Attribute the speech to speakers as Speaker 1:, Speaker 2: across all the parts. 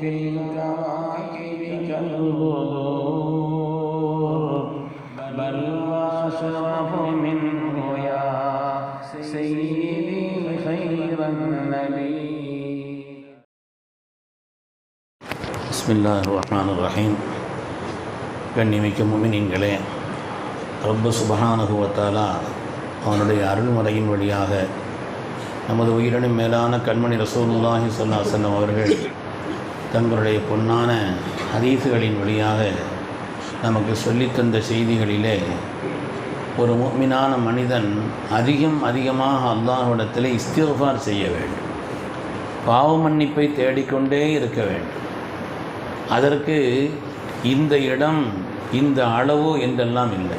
Speaker 1: في كواكب كالبدور بل واشرف منه يا سيدي خير
Speaker 2: بسم الله الرحمن الرحيم கண்ணிமிக்க முமினிங்களே ரொம்ப சுபகானுகுவத்தாலா அவனுடைய அருள்முறையின் வழியாக நமது உயிரினும் மேலான கண்மணி ரசூல்லாஹி சொல்லாசனம் அவர்கள் தங்களுடைய பொன்னான ஹதீசுகளின் வழியாக நமக்கு சொல்லித்தந்த செய்திகளிலே ஒரு முக்மினான மனிதன் அதிகம் அதிகமாக அல்லாஹ்விடத்தில் இஸ்திஃபார் செய்ய வேண்டும். பாவ மன்னிப்பை தேடிக்கொண்டே இருக்க வேண்டும். அதற்கு இந்த இடம் இந்த அளவு என்றெல்லாம் இல்லை.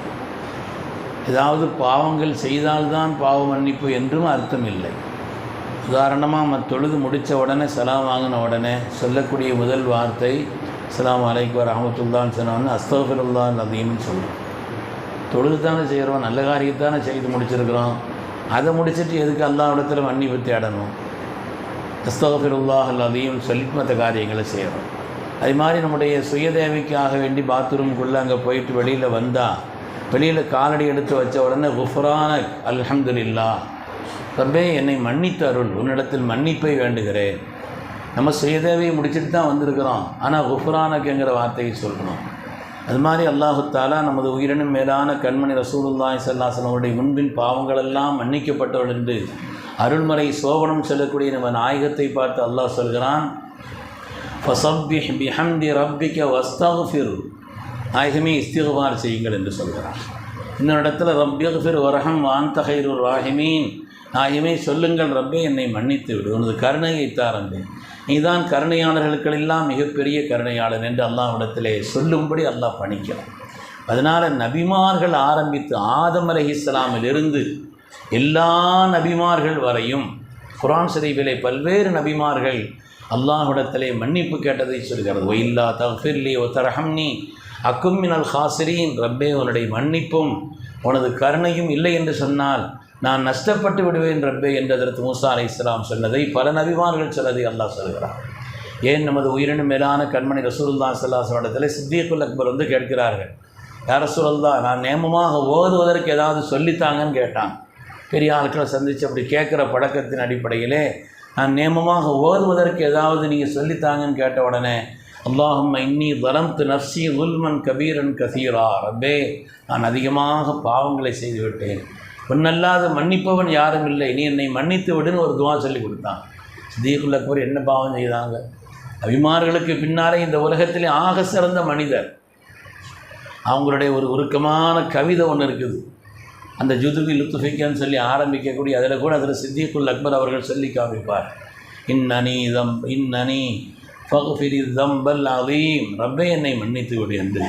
Speaker 2: ஏதாவது பாவங்கள் செய்தால்தான் பாவ மன்னிப்பு என்றும் அர்த்தம் இல்லை. உதாரணமாக நம்ம தொழுது முடித்த உடனே சலாம் வாங்கின உடனே சொல்லக்கூடிய முதல் வார்த்தை சலாம் அலைக்கு வரஹமத்துல்லான்னு சொன்னோன்னு அஸ்தஃபிருல்லான் அதையும் சொல்லுவோம் தொழுது தானே செய்கிறோம் நல்ல காரியத்தானே செய்து முடிச்சிருக்கிறோம். அதை முடிச்சிட்டு எதுக்கு அல்லாவிடத்தில் மன்னிப்பு தேடணும்? அஸ்தஃபிருல்லாஹ் அதையும் சொல்லி மற்ற காரியங்களை செய்கிறோம் அது மாதிரி நம்முடைய சுயதேவைக்காக வேண்டி பாத்ரூம்குள்ளே அங்கே போயிட்டு வெளியில் வந்தால் வெளியில் காலடி எடுத்து வச்ச உடனே குஃப்ரான அல்ஹம்துலில்லா ரப்பே என்னை மன்னித்து அருள் உன்னிடத்தில் மன்னிப்பை வேண்டுகிறேன். நம்ம செய்தேவையை முடிச்சுட்டு தான் வந்திருக்கிறோம். ஆனால் குஃப்ரானக்குங்கிற வார்த்தையை சொல்லணும். அது மாதிரி அல்லாஹுத்தாலா நமது உயிரினும் மேலான கண்மணி ரசூலுல்லாய் ஸல்லல்லாஹு முன்பின் பாவங்களெல்லாம் மன்னிக்கப்பட்டவள் என்று அருள்மறை சோபனம் செல்லக்கூடிய நம்ம நாயகத்தை பார்த்து அல்லாஹ் சொல்கிறான் ஃபசப்பிஹ் பிஹம்தி ரப்பிக்க வஸ்தஃபிர். நாயகமே இஸ்திகுபார் செய்யுங்கள் என்று சொல்கிறான். இன்னொரு இடத்துல ரப்பியஃபிர் வரஹம் வான் தகைருர் ராஹிமீன். நாயகமே சொல்லுங்கள் ரப்பே என்னை மன்னித்து விடு. உனது கருணையை தாரந்து நீதான் கருணையாளர்களுக்கெல்லாம் மிகப்பெரிய கருணையாளன் என்று அல்லாஹ்விடத்திலே சொல்லும்படி அல்லாஹ் பணிக்கிறான். அதனால் நபிமார்கள் ஆரம்பித்து ஆதம் அலைஹிஸ்ஸலாமிலிருந்து எல்லா நபிமார்கள் வரையும் குரான் சிறைவிலே பல்வேறு நபிமார்கள் அல்லாஹ்விடத்திலே மன்னிப்பு கேட்டதை சொல்கிறது ஒயில்லா தஃபிர்லி ஒ தரஹம்னி அக்கும் மினல் ஹாசிரீன். ரப்பே உன்னுடைய மன்னிப்பும் உனது கருணையும் இல்லை என்று சொன்னால் நான் நஷ்டப்பட்டு விடுவேன் ரப்பே என்றதற்கு மூசா அலை இஸ்லாம் சொன்னதை பல நபிமார்கள் சொன்னதை அல்லாஹ் சொல்கிறார் ஏன் நமது உயிரினும் மேலான கண்மணி ரசூலுல்லா சல்லாஹ் இடத்துல சித்தியக்குல் அக்பர் வந்து கேட்கிறார்கள். யார் ரசூலுல்லா நான் நேமமாக ஓதுவதற்கு ஏதாவது சொல்லித்தாங்கன்னு கேட்டான். பெரிய ஆட்களை சந்தித்து அப்படி கேட்குற பழக்கத்தின் அடிப்படையிலே நான் நேமமாக ஓதுவதற்கு ஏதாவது நீங்கள் சொல்லித்தாங்கன்னு கேட்ட உடனே அல்லாஹம் இன்னி தரம்து நஃப்சி உல்மன் கபீரன் கசீரா. ரப்பே நான் அதிகமாக பாவங்களை செய்து விட்டேன். உன்னல்லாத மன்னிப்பவன் யாரும் இல்லை. நீ என்னை மன்னித்து விடுன்னு ஒரு துவா சொல்லி கொடுத்தான். சித்திகுல் அக்பர் என்ன பாவம் செய்தாங்க? அபிமார்களுக்கு பின்னாலே இந்த உலகத்திலே ஆக சிறந்த மனிதர். அவங்களுடைய ஒரு உருக்கமான கவிதை ஒன்று இருக்குது. அந்த ஜுதுபி லுத்துஃபிக்கன்னு சொல்லி ஆரம்பிக்கக்கூடிய அதில் கூட அதில் சித்திகுல் அக்பர் அவர்கள் சொல்லி காமிப்பார். இன்னனி தம் இன்னனி ஃபகுஃபிரி தம்பல் அதீம் ரப்பே என்னை மன்னித்து விடு என்று.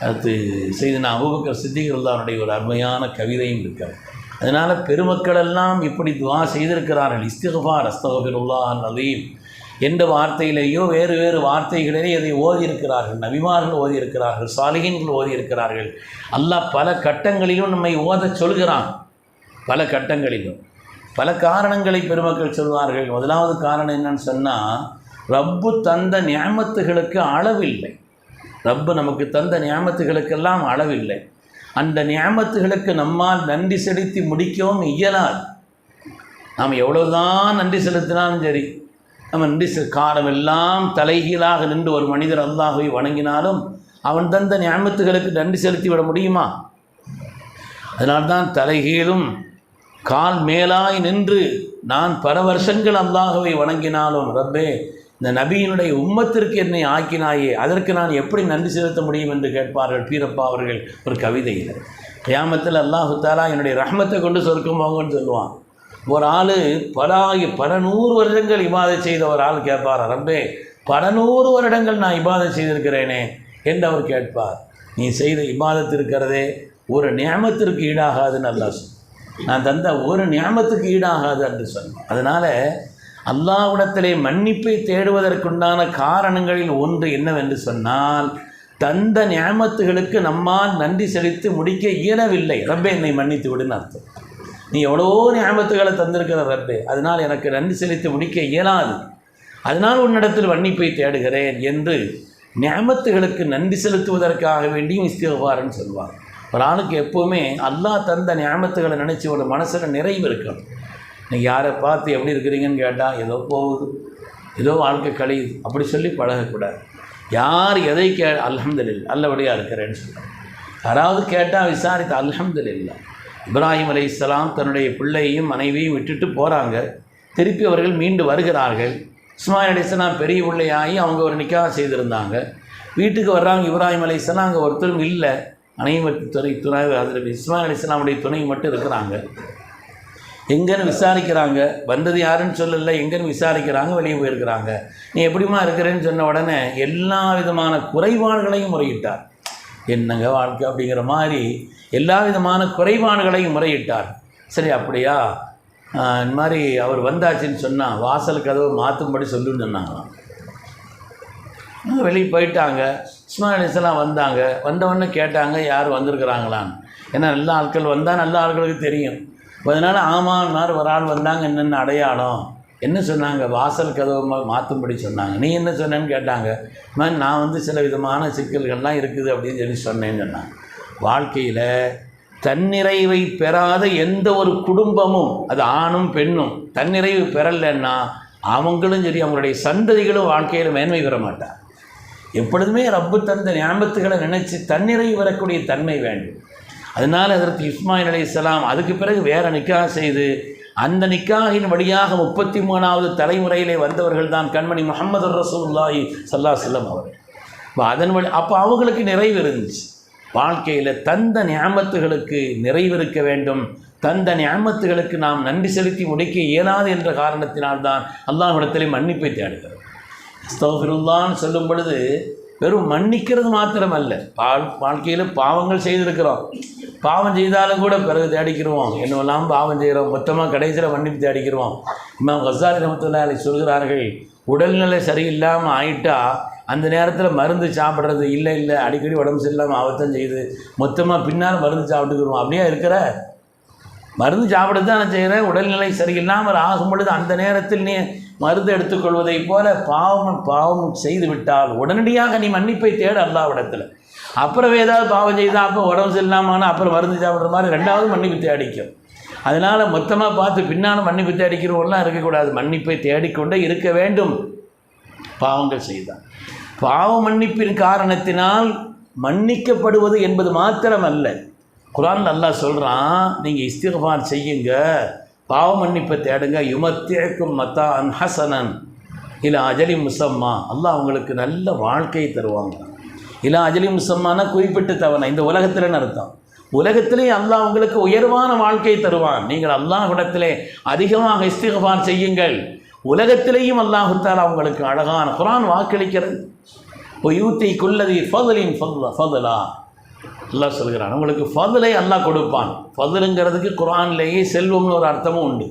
Speaker 2: அடுத்து நான் அபுபக்கர் சித்திகளுடைய ஒரு அருமையான கவிதையும் இருக்கார் அதனால் பெருமக்களெல்லாம் இப்படி துவா செய்திருக்கிறார்கள். இஸ்திகஃபார் அஸ்தகபிருல்லா அதீம் என்ற வார்த்தையிலேயோ வேறு வேறு வார்த்தைகளிலே அதை ஓதியிருக்கிறார்கள். நபிமார்கள் ஓதியிருக்கிறார்கள் சாலிகின்கள் ஓதியிருக்கிறார்கள். அல்லாஹ் பல கட்டங்களிலும் நம்மை ஓதச் சொல்கிறான். பல கட்டங்களிலும். பல காரணங்களை பெருமக்கள் சொல்வார்கள். முதலாவது காரணம் என்னன்னு சொன்னால் ரப்பு தந்த நியமத்துகளுக்கு அளவில்லை. ரப்பு நமக்கு தந்த ஞாமத்துகளுக்கெல்லாம் அளவில்லை. அந்த ஞாமத்துகளுக்கு நம்மால் நன்றி செலுத்தி முடிக்கவும் இயலாது. நாம் எவ்வளோதான் நன்றி செலுத்தினாலும் சரி நம்ம நன்றி காலம் எல்லாம் தலைகீழாக நின்று ஒரு மனிதர் அல்லாஹை வணங்கினாலும் அவன் தந்த ஞாபகத்துகளுக்கு நன்றி செலுத்தி விட முடியுமா? அதனால்தான் தலைகீழும் கால் மேலாய் நின்று நான் பல வருஷங்கள் அல்லாஹவை வணங்கினாலும் ரப்பே இந்த நபியினுடைய உம்மத்திற்கு என்னை ஆக்கினாயே அதற்கு நான் எப்படி நன்றி செலுத்த முடியும் என்று கேட்பார்கள் பீரப்பா அவர்கள் ஒரு கவிதையில். கியாமத்தில் அல்லாஹு தாலா என்னுடைய ரஹமத்தை கொண்டு சொர்க்கம் போங்கன்னு சொல்லுவான். ஒரு ஆள் பல பல நூறு வருடங்கள் இபாதை செய்த ஒரு ஆள் கேட்பார் ரப்பே பல நூறு வருடங்கள் நான் இபாதை செய்திருக்கிறேனே என்று அவர் கேட்பார். நீ செய்த இபாதத்திருக்கிறதே ஒரு நியமத்திற்கு ஈடாகாதுன்னு அல்லாஹ் நான் தந்த ஒரு நியமத்துக்கு ஈடாகாது என்று சொன்னான். அதனால் அல்லாவிடத்திலே மன்னிப்பை தேடுவதற்குண்டான காரணங்களில் ஒன்று என்னவென்று சொன்னால் தந்த நியமத்துகளுக்கு நம்மால் நன்றி செலுத்தி முடிக்க இயலவில்லை. ரப்பே என்னை மன்னித்து விடுன்னு அர்த்தம். நீ எவ்வளோ நியமத்துகளை தந்திருக்கிற ரப்பே அதனால் எனக்கு நன்றி செலுத்தி முடிக்க இயலாது. அதனால் உன்னிடத்தில் மன்னிப்பை தேடுகிறேன் என்று நியமத்துகளுக்கு நன்றி செலுத்துவதற்காக வேண்டியும் இஸ்திகாரன்னு சொல்வார் ஒரு ஆளுக்கு எப்போவுமே அல்லாஹ் தந்த ஞாபகத்துகளை நினச்சி ஒரு மனசில் நிறைவு இருக்கணும். நீங்கள் யாரை பார்த்து எப்படி இருக்கிறீங்கன்னு கேட்டால் ஏதோ போகுது. ஏதோ வாழ்க்கை கழியுது. அப்படி சொல்லி பழகக்கூடாது. யார் எதை கே அல்ஹம்துலில் நல்லபடியாக இருக்கிறேன்னு சொல்கிறாங்க யாராவது கேட்டால் விசாரித்து அல்ஹம்துலில்லா. இப்ராஹிம் அலைஹிஸ்ஸலாம் தன்னுடைய பிள்ளையையும் மனைவியும் விட்டுட்டு போகிறாங்க திருப்பி அவர்கள் மீண்டு வருகிறார்கள். இஸ்மாயில் அலைஹிஸ்ஸலாம் பெரிய பிள்ளையாகி அவங்க ஒரு நிக்காக செய்திருந்தாங்க. வீட்டுக்கு வர்றாங்க. இப்ராஹிம் அலைஹிஸ்ஸலாம் அங்கே ஒருத்தரும் இல்லை. அனைவருக்கு துணை துணை அதில் இஸ்மாயில் இஸ்லாமுடைய துணை மட்டும் இருக்கிறாங்க. எங்கேன்னு விசாரிக்கிறாங்க. வந்தது யாருன்னு சொல்லலை எங்கேன்னு விசாரிக்கிறாங்க வெளியே போயிருக்கிறாங்க. நீ எப்படிமா இருக்கிறேன்னு சொன்ன உடனே எல்லா விதமான குறைபாடுகளையும் முறையிட்டார். என்னங்க வாழ்க்கை அப்படிங்கிற மாதிரி எல்லா விதமான குறைபாடுகளையும் முறையிட்டார். சரி அப்படியா? இந்த மாதிரி அவர் வந்தாச்சுன்னு சொன்னால் வாசல் கதவை மாற்றும்படி சொல்லுன்னு சொன்னாங்களாம். வெளியே போயிட்டாங்க. இஸ்மாயில் அலிஸ்லாம் வந்தாங்க. வந்தவொடனே கேட்டாங்க யார் வந்திருக்கிறாங்களான்னு. ஏன்னா நல்ல ஆட்கள் வந்தால் நல்ல ஆட்களுக்கு தெரியும். அதனால் ஆமான்னார் ஒரு ஆள் வந்தாங்க என்னென்ன அடையாளம். என்ன சொன்னாங்க? வாசல் கதவு மாற்றும்படி சொன்னாங்க. நீ என்ன சொன்னேன்னு கேட்டாங்க. மாதிரி நான் வந்து சில விதமான சிக்கல்கள்லாம் இருக்குது அப்படின்னு சொல்லி சொன்னேன்னு சொன்னாங்க. வாழ்க்கையில் தன்னிறைவை பெறாத எந்த ஒரு குடும்பமும் அது ஆணும் பெண்ணும் தன்னிறைவு பெறலைன்னா அவங்களும் சரி அவங்களுடைய சந்ததிகளும் வாழ்க்கையில் மேன்மை பெற மாட்டாங்க. எப்பொழுதுமே ரப்பு தந்த ஞாபகத்துகளை நினைச்சு தன்னிறைவு வரக்கூடிய தன்மை வேண்டும். அதனால் அதற்கு இஸ்மாயில் அலைஹிஸ்ஸலாம் அதுக்கு பிறகு வேறு நிக்காக செய்து அந்த நிக்காகின் வழியாக முப்பத்தி மூணாவது தலைமுறையிலே வந்தவர்கள் தான் கண்மணி முகமது ரசூல்லாஹி சல்லா செல்லம் அவர்கள். இப்போ அதன் வழி அப்போ அவங்களுக்கு நிறைவு இருந்துச்சு. வாழ்க்கையில் தந்த ஞாபகத்துகளுக்கு நிறைவு இருக்க வேண்டும். தந்த ஞாபகத்துகளுக்கு நாம் நன்றி செலுத்தி முடிக்க இயலாது என்ற காரணத்தினால்தான் அல்லாஹ்விடத்திலே மன்னிப்பை தேடுகிறோம் அஸ்தகுல்லான்னு சொல்லும் பொழுது வெறும் மன்னிக்கிறது மாத்திரம் அல்ல பால் வாழ்க்கையில் பாவங்கள் செய்திருக்கிறோம். பாவம் செய்தாலும் கூட பிறகு தேடிக்கிடுவோம் என்னெல்லாம் பாவம் செய்கிறோம்? மொத்தமாக கடைசியில் மன்னிப்பு தேடிக்கிடுவோம் இமாம் கசாரி ரமத்துல்லாலை சொல்கிறார்கள் உடல்நிலை சரியில்லாமல் ஆயிட்டா அந்த நேரத்தில் மருந்து சாப்பிட்றது இல்லை இல்லை. அடிக்கடி உடம்பு சரியில்லாமல் ஆபத்தம் செய்யுது. மொத்தமாக பின்னால் மருந்து சாப்பிட்டுக்கிறோம் அப்படியே இருக்கிற? மருந்து சாப்பிட தான் நான் செய்கிறேன் உடல்நிலை சரியில்லாமல் ஆகும் பொழுது அந்த நேரத்தில் நீ மருந்து எடுத்துக்கொள்வதைப் போல பாவம் பாவம் செய்து விட்டால் உடனடியாக நீ மன்னிப்பை தேட அல்லாவிடத்தில் அப்புறம் ஏதாவது பாவம் செய்தால் அப்போ உடம்பு சரியில்லாமல் அப்புறம் மருந்து சாப்பிட்ற மாதிரி ரெண்டாவது மன்னிப்பு தேடிக்கும். அதனால் மொத்தமாக பார்த்து பின்னால் மன்னிப்பு தேடிக்கிறவங்களாம் இருக்கக்கூடாது. மன்னிப்பை தேடிக்கொண்டே இருக்க வேண்டும். பாவங்கள் செய்தால் பாவ மன்னிப்பின் காரணத்தினால் மன்னிக்கப்படுவது என்பது மாத்திரமல்ல. குரான் நல்லா சொல்கிறான் நீங்கள் இஸ்திகபார் செய்யுங்க. பாவ மன்னிப்பை தேடுங்க. யுமத்தேக்கும் மத்தா அன் ஹசனன். இல்லை அஜலி முசம்மா. அல்லாஹ் அவங்களுக்கு நல்ல வாழ்க்கையை தருவாங்க. இல்லை அஜலி முசம்மானா குறிப்பிட்ட தவணை. இந்த உலகத்தில்னு அர்த்தம்? உலகத்திலே அல்லாஹ் உங்களுக்கு உயர்வான வாழ்க்கையை தருவான். நீங்கள் அல்லாஹ்விடத்திலே அதிகமாக இஸ்திகபான் செய்யுங்கள். உலகத்திலேயும் அல்லாஹுத்தால் அவங்களுக்கு அழகான குரான் வாக்களிக்கிறது. இப்போ யூத்தை குல்லதி ஃபதலின் ஃபதலா. அல்லாஹ் சொல்கிறான் உங்களுக்கு ஃபதுலை அல்லாஹ் கொடுப்பான். ஃபதிலுங்கிறதுக்கு குரான்லேயே செல்வம்னு ஒரு அர்த்தமும் உண்டு.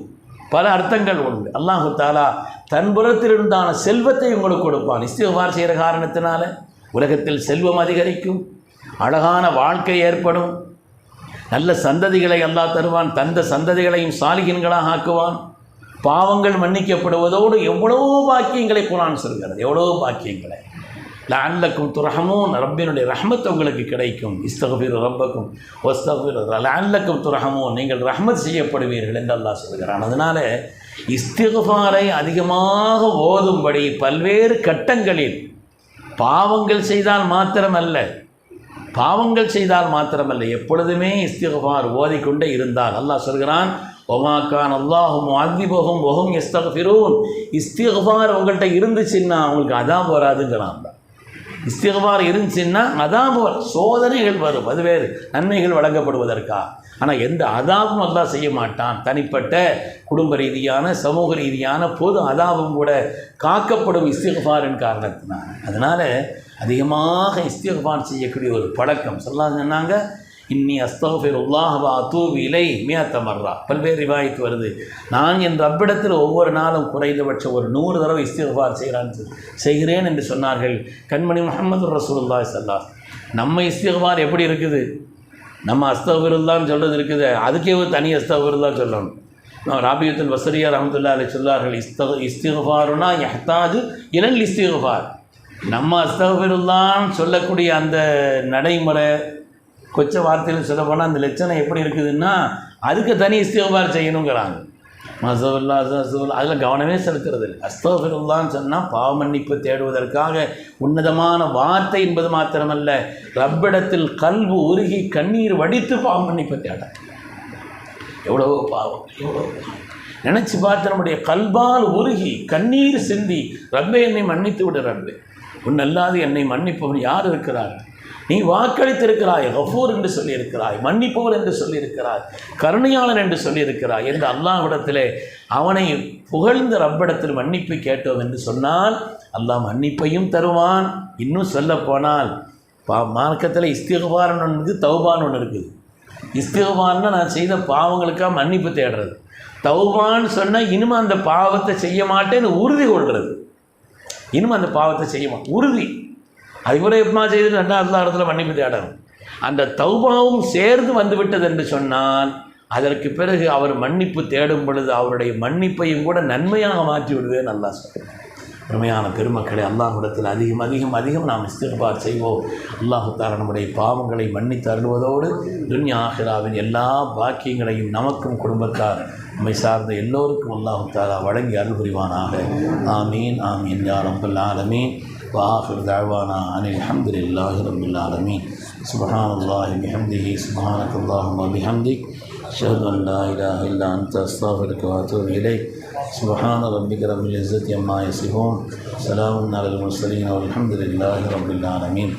Speaker 2: பல அர்த்தங்கள் உண்டு. அல்லாஹு தாலா தன் புறத்திலிருந்தான செல்வத்தை உங்களுக்கு கொடுப்பான். இஸ்திகார் செய்கிற காரணத்தினால உலகத்தில் செல்வம் அதிகரிக்கும் அழகான வாழ்க்கை ஏற்படும் நல்ல சந்ததிகளை அல்லாஹ் தருவான் தந்த சந்ததிகளையும் சாலிகின்களாக ஆக்குவான். பாவங்கள் மன்னிக்கப்படுவதோடு எவ்வளவோ பாக்கியங்களை குரான் சொல்கிறது எவ்வளவோ பாக்கியங்களை. லால்லக்கும் துரஹமூன் ரப்பினுடைய ரஹ்மத் உங்களுக்கு கிடைக்கும். இஸ்தகபீர் ரப்பக்கும் ஒஸ்தகபீர் லால்லக்கும் துரஹமூன் நீங்கள் ரஹ்மத் செய்யப்படுவீர்கள் என்று அல்லாஹ் சொல்கிறான். அதனால் இஸ்திகுபாரை அதிகமாக ஓதும்படி பல்வேறு கட்டங்களில் பாவங்கள் செய்தால் மாத்திரமல்ல பாவங்கள் செய்தால் மாத்திரமல்ல எப்பொழுதுமே இஸ்திகபார் ஓதிக்கொண்டே இருந்தால். அல்லாஹ் சொல்கிறான் ஒமாக்கான் அல்லாஹும் அதிபகும் ஒஹும் இஸ்தகஃபிரூன் இஸ்திகபார் உங்கள்கிட்ட இருந்துச்சுன்னா அவங்களுக்கு அதான் வராதுங்கிறான். இஸ்திகபார் இருந்துச்சுன்னா அதான் போல். சோதனைகள் வரும். அது வேறு. நன்மைகள் வழங்கப்படுவதற்கா? ஆனால் எந்த அதாபும் அல்லா செய்ய மாட்டான். தனிப்பட்ட குடும்ப ரீதியான சமூக ரீதியான பொது அதாபும் கூட காக்கப்படும் இஸ்திகபாரின் காரணத்தினால். அதனால் அதிகமாக இஸ்திகபார் செய்யக்கூடிய ஒரு பழக்கம். சொல்லலாம் சொன்னாங்க இன்னி அஸ்தோஃபிர் உல்லாஹவா தூவி இலை மியாத்தமர்ரா பல்வேறு ரிவாய்க்கு வருது. நான் என் ரப்பிடத்தில் ஒவ்வொரு நாளும் குறைந்தபட்சம் ஒரு நூறு தடவை இஸ்திஃபார் செய்கிறான் செய்கிறேன் என்று சொன்னார்கள். கண்மணி முகமது ரசூலுல்லாஹி சல்லா நம்ம இஸ்திஃபார் எப்படி இருக்குது? நம்ம அஸ்தகபிருல்லான்னு சொல்கிறது இருக்குது. அதுக்கே ஒரு தனி அஸ்தகபிருல்லா சொல்லணும். நான் ராபியத்துல் வசரியா ரஹமத்துல்லா அலி சொல்லார்கள் இஸ்தக இஸ்திஃபாருனா எஹ்தாது இனல் இஸ்திஃபார் நம்ம அஸ்தகபிருல்லான்னு சொல்லக்கூடிய அந்த நடைமுறை கொச்ச வார்த்தையில் சொல்ல போனால் அந்த லட்சணம் எப்படி இருக்குதுன்னா அதுக்கு தனி இஸ்திகபார் செய்யணுங்கிறாங்க. மசோல்லா அசவல்லா அதில் கவனமே செலுத்துறது இல்லை அஸ்தோஃபிருல்லான்னு சொன்னால் பாவ மன்னிப்பு தேடுவதற்காக உன்னதமான வார்த்தை என்பது மாத்திரமல்ல ரப்பிடத்தில் கல்வு உருகி கண்ணீர் வடித்து பாவ மன்னிப்பு தேட. எவ்வளவோ பாவம் எவ்வளோ நினச்சி பார்த்து நம்முடைய கல்பால் உருகி கண்ணீர் சிந்தி ரப்பே என்னை மன்னித்து விடு ரப்பே. உன் அல்லாது என்னை மன்னிப்பவன் யார் இருக்கிறார்கள் நீ வாக்களித்திருக்கிறாய் ஹஃபூர் என்று சொல்லியிருக்கிறாய் மன்னிப்பவர் என்று சொல்லியிருக்கிறாய் கருணையாளன் என்று சொல்லியிருக்கிறாய் என்று அல்லாஹ்விடத்திலே அவனை புகழ்ந்த ரப்பிடத்தில் மன்னிப்பு கேட்டோம் என்று சொன்னால் அல்லாஹ் மன்னிப்பையும் தருவான். இன்னும் சொல்லப்போனால் பா மார்க்கத்தில் இஸ்திகபாரன் ஒன்று இருக்குது தௌபான் ஒன்று இருக்குது. இஸ்திகபான்னா நான் செய்த பாவங்களுக்காக மன்னிப்பு தேடுறது. தௌபான்னு சொன்னால் இனிமே அந்த பாவத்தை செய்ய மாட்டேன்னு உறுதி கொள்வது இனிமே அந்த பாவத்தை செய்ய மாட்டேன் உறுதி. அதுபோல எப்பமா செய்து ரெண்டாவது இடத்துல மன்னிப்பு தேடணும். அந்த தௌபாவும் சேர்ந்து வந்துவிட்டது என்று சொன்னால் அதற்கு பிறகு அவர் மன்னிப்பு தேடும் பொழுது அவருடைய மன்னிப்பையும் கூட நன்மையாக மாற்றி விடுவேன் நல்லா சொல்கிறேன் உண்மையான பெருமக்களை அல்லாஹிடத்தில் அதிகம் அதிகம் அதிகம் நாம் இஸ்திர்பார் செய்வோம். அல்லாஹுத்தார நம்முடைய பாவங்களை மன்னித்து அருள்வதோடு துன்யா ஆஹிராவின் எல்லா பாக்கியங்களையும் நமக்கும் குடும்பத்தார் நம்மை சார்ந்த எல்லோருக்கும் அல்லாஹு தாரா வழங்கி அருள் புரிவானாக. ஆமீன் ஆமீன் யா ரப்பல் ஆலமீன். وآخر دعوانا أن الحمد لله رب العالمين. سبحان الله بحمده سبحانك اللهم وبحمدك. أشهد أن لا إله إلا أنت أستغفرك وأتوب إليك. سبحان ربك رب العزة عما يصفون. سلام على المرسلين والحمد لله رب العالمين.